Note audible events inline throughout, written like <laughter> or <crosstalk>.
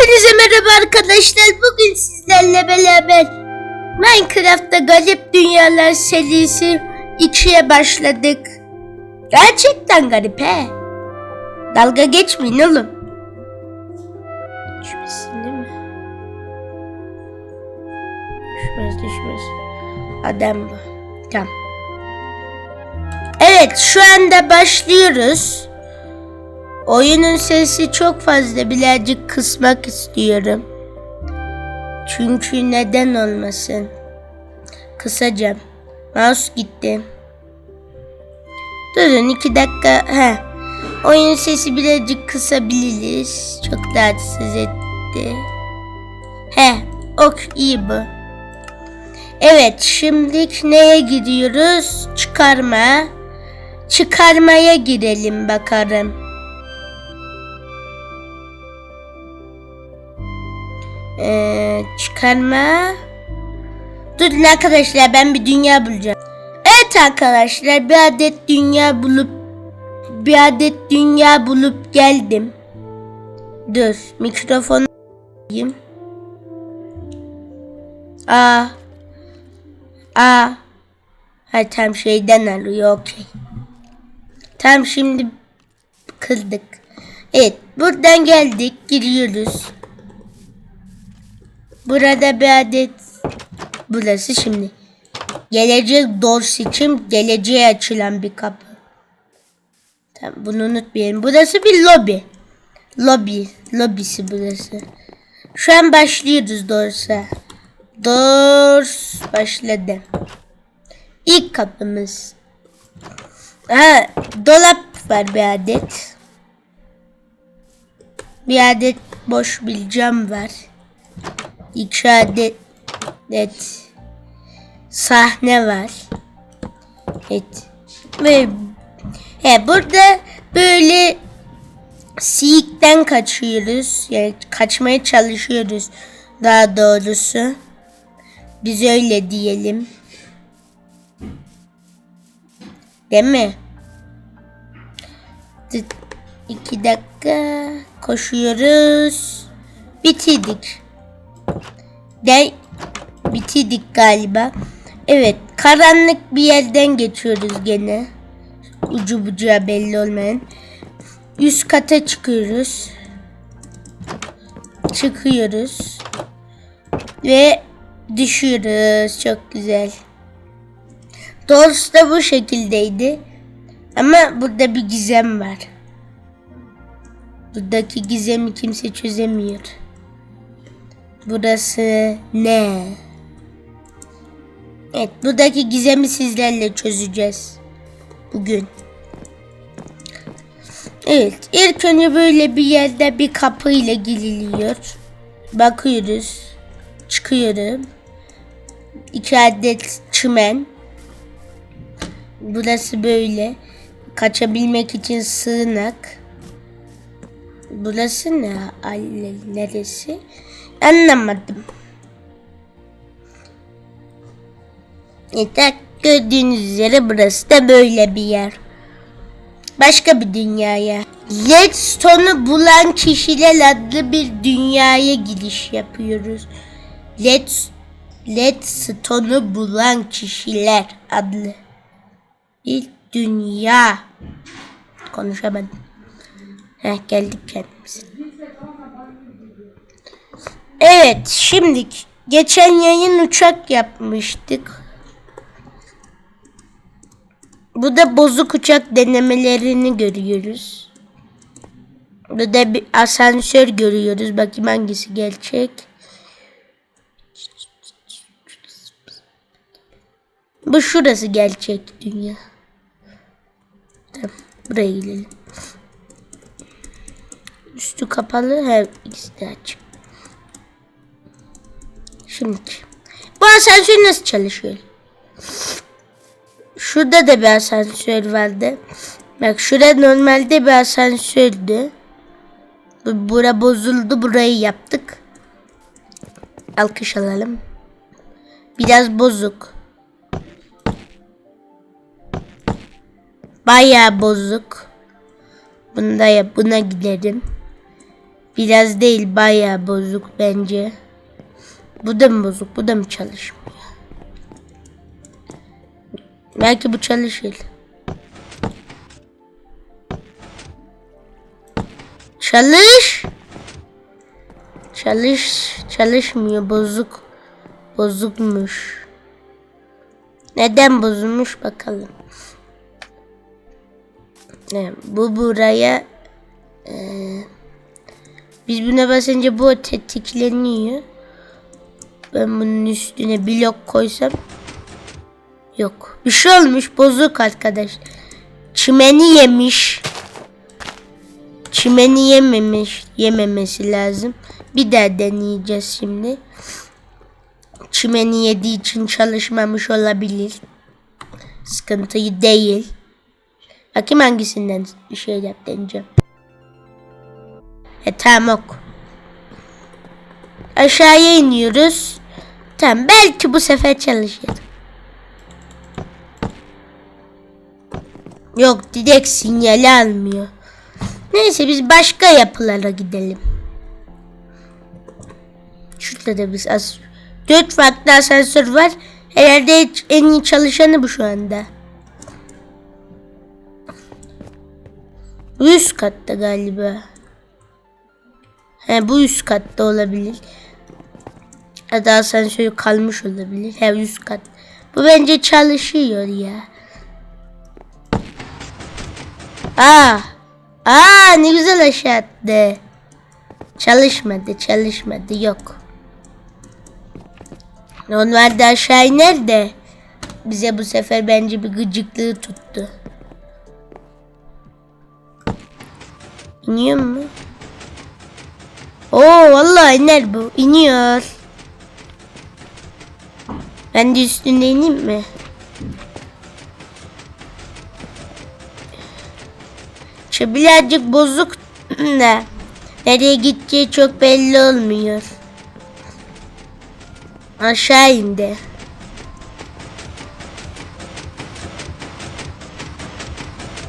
Hepinize merhaba arkadaşlar. Bugün sizlerle beraber Minecraft'ta Garip Dünyalar serisi 2'ye başladık. Gerçekten garip he. Dalga geçmeyin oğlum. Düşmesin değil mi? Düşmez düşmez. Adam bu. Tamam. Evet şu anda başlıyoruz. Oyunun sesi çok fazla birazcık kısmak istiyorum. Çünkü neden olmasın? Kısacağım. Mouse gitti. Durun iki dakika. He. Oyun sesi birazcık kısabiliriz. Çok rahatsız etti. He. Ok iyi bu. Evet şimdi neye gidiyoruz? Çıkarma. Çıkarmaya girelim bakalım. Ee, çıkarma. Durun arkadaşlar ben bir dünya bulacağım. Evet arkadaşlar bir adet dünya bulup bir adet dünya bulup geldim. Dur mikrofonu alayım. Aa. Aa. Ha tam şeyden alıyor okey. Tam şimdi kırdık. Evet buradan geldik giriyoruz. Burada bir adet burası şimdi. Gelecek doors için geleceğe açılan bir kapı. Tamam bunu unutmayalım. Burası bir lobi. Lobi. Lobisi burası. Şu an başlıyoruz Doors'a. Doors başladı. İlk kapımız. Ha, dolap var bir adet. Bir adet boş bir cam var. İki adet evet, sahne var. Evet. Ve he, burada böyle siyikten kaçıyoruz. Yani kaçmaya çalışıyoruz daha doğrusu. Biz öyle diyelim. Değil mi? İki dakika koşuyoruz. Bitirdik. De bitirdik galiba. Evet karanlık bir yerden geçiyoruz gene. Ucu bucağı belli olmayan. Üst kata çıkıyoruz. Çıkıyoruz. Ve düşüyoruz. Çok güzel. Doğrusu da bu şekildeydi. Ama burada bir gizem var. Buradaki gizemi kimse çözemiyor. Burası ne? Evet, buradaki gizemi sizlerle çözeceğiz. Bugün. Evet, ilk önce böyle bir yerde bir kapı ile giriliyor. Bakıyoruz. Çıkıyorum. İki adet çimen. Burası böyle. Kaçabilmek için sığınak. Burası ne? Ay, Neresi? Anlamadım. Evet, gördüğünüz üzere burası da böyle bir yer. Başka bir dünyaya. Redstone'u bulan kişiler adlı bir dünyaya giriş yapıyoruz. Led, Redstone'u bulan kişiler adlı bir dünya. Konuşamadım. Heh, geldik kendimize. Evet, şimdi geçen yayın uçak yapmıştık. Bu da bozuk uçak denemelerini görüyoruz. Burada bir asansör görüyoruz. Bakayım hangisi gerçek. Bu şurası gerçek dünya. Tamam, buraya gidelim. Üstü kapalı, her ikisi de açık. Şimdi bu asansör nasıl çalışıyor? Şurada da bir asansör vardı. Bak şurada normalde bir asansördü. Bu bura bozuldu. Burayı yaptık. Alkış alalım. Biraz bozuk. Bayağı bozuk. Bunda ya buna giderim. Biraz değil bayağı bozuk bence. Bu da mı bozuk? Bu da mı çalışmıyor? Belki bu çalışır. Çalış. Çalış. Çalışmıyor. Bozuk. Bozukmuş. Neden bozulmuş bakalım. Bu buraya eee, biz buna basınca bu tetikleniyor. Ben bunun üstüne blok koysam yok. Bir şey olmuş bozuk arkadaş. Çimeni yemiş. Çimeni yememiş, yememesi lazım. Bir daha deneyeceğiz şimdi. Çimeni yediği için çalışmamış olabilir. Sıkıntıyı değil. Bakayım hangisinden bir şey yap deneyeceğim. E tamam ok. Aşağıya iniyoruz. Tamam belki bu sefer çalışır. Yok direkt sinyali almıyor. Neyse biz başka yapılara gidelim. Şurada da biz az... Dört farklı asansör var. Herhalde en iyi çalışanı bu şu anda. Üst katta galiba. He bu üst katta olabilir. Ya da asansör kalmış olabilir. He üst kat. Bu bence çalışıyor ya. Aa. Aa ne güzel aşağı attı. Çalışmadı çalışmadı yok. Onlar da aşağı iner de bize bu sefer bence bir gıcıklığı tuttu. İniyor mu? Oo vallahi iner bu. İniyor. Ben de üstünde ineyim mi? Şu birazcık bozuk <clears throat> da nereye gideceği çok belli olmuyor. Aşağı indi.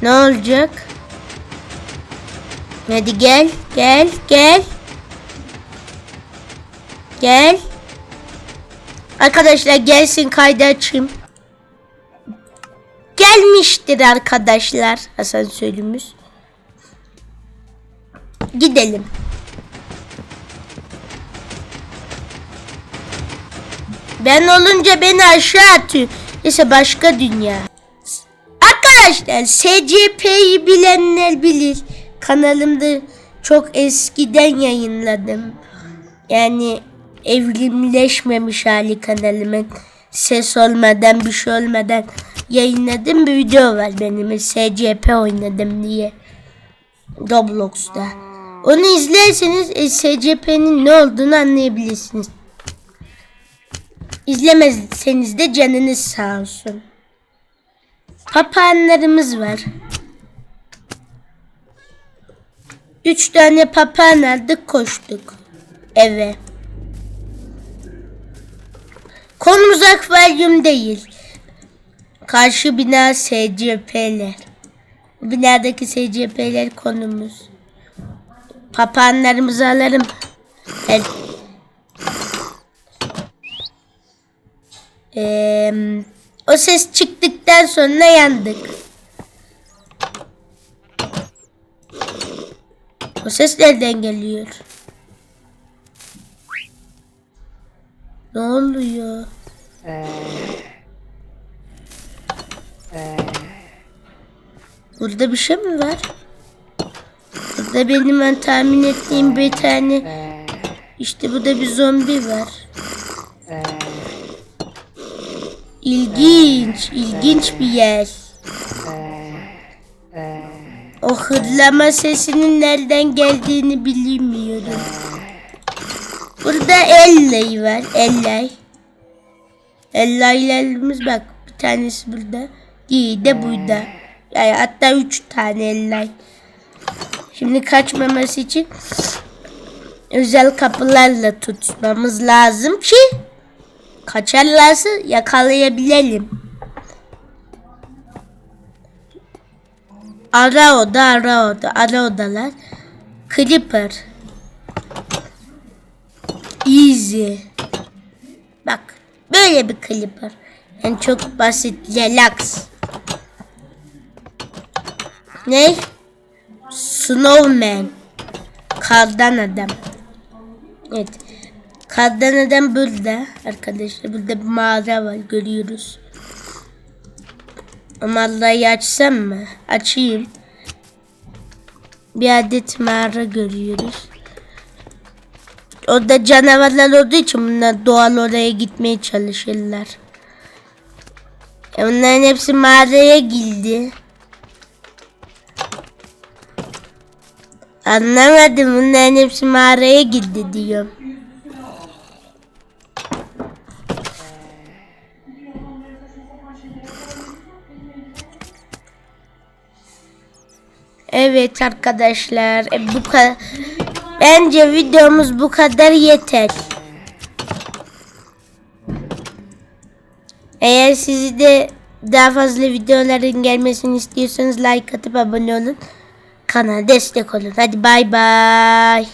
Ne olacak? Hadi gel, gel, gel. Gel. Arkadaşlar gelsin kaydı açayım. Gelmiştir arkadaşlar asansörümüz. Gidelim. Ben olunca beni aşağı atıyor. Neyse başka dünya. Arkadaşlar SCP'yi bilenler bilir. Kanalımda çok eskiden yayınladım. Yani evrimleşmemiş hali kanalımın. Ses olmadan bir şey olmadan yayınladığım bir video var benim. SCP oynadım diye. Roblox'ta. Onu izlerseniz e, SCP'nin ne olduğunu anlayabilirsiniz. İzlemezseniz de canınız sağ olsun. Papağanlarımız var. Üç tane papağan aldık koştuk. Eve. Konumuz akvaryum değil. Karşı bina SCP'ler. Binadaki SCP'ler konumuz. Papağanlarımızı alırım. Evet. Ee, o ses çıktıktan sonra yandık. O ses nereden geliyor? Ne oluyor? Burada bir şey mi var? Burada benim ben tahmin ettiğim bir tane işte burada bir zombi var. İlginç, ilginç bir yer. O hırlama sesinin nereden geldiğini bilmiyorum. Burada Ellay var, Ellay. Ellaylarımız bak bir tanesi burada. Diğeri de burada. Yani hatta üç tane Ellay. Şimdi kaçmaması için özel kapılarla tutmamız lazım ki kaçarlarsa yakalayabilelim. Ara oda, ara oda, ara odalar. Creeper. Easy. Bak böyle bir clipper. Yani çok basit relax. Ne? Snowman. Kardan adam. Evet. Kardan adam burada arkadaşlar. Burada bir mağara var görüyoruz. Mağarayı açsam mı? Açayım. Bir adet mağara görüyoruz. Orada canavarlar olduğu için bunlar doğal oraya gitmeye çalışırlar. E bunların hepsi mağaraya girdi. Anlamadım bunların hepsi mağaraya girdi diyorum. Evet arkadaşlar e, bu kadar. Bence videomuz bu kadar yeter. Eğer sizi de daha fazla videoların gelmesini istiyorsanız like atıp abone olun. Kanala destek olun. Hadi bay bay.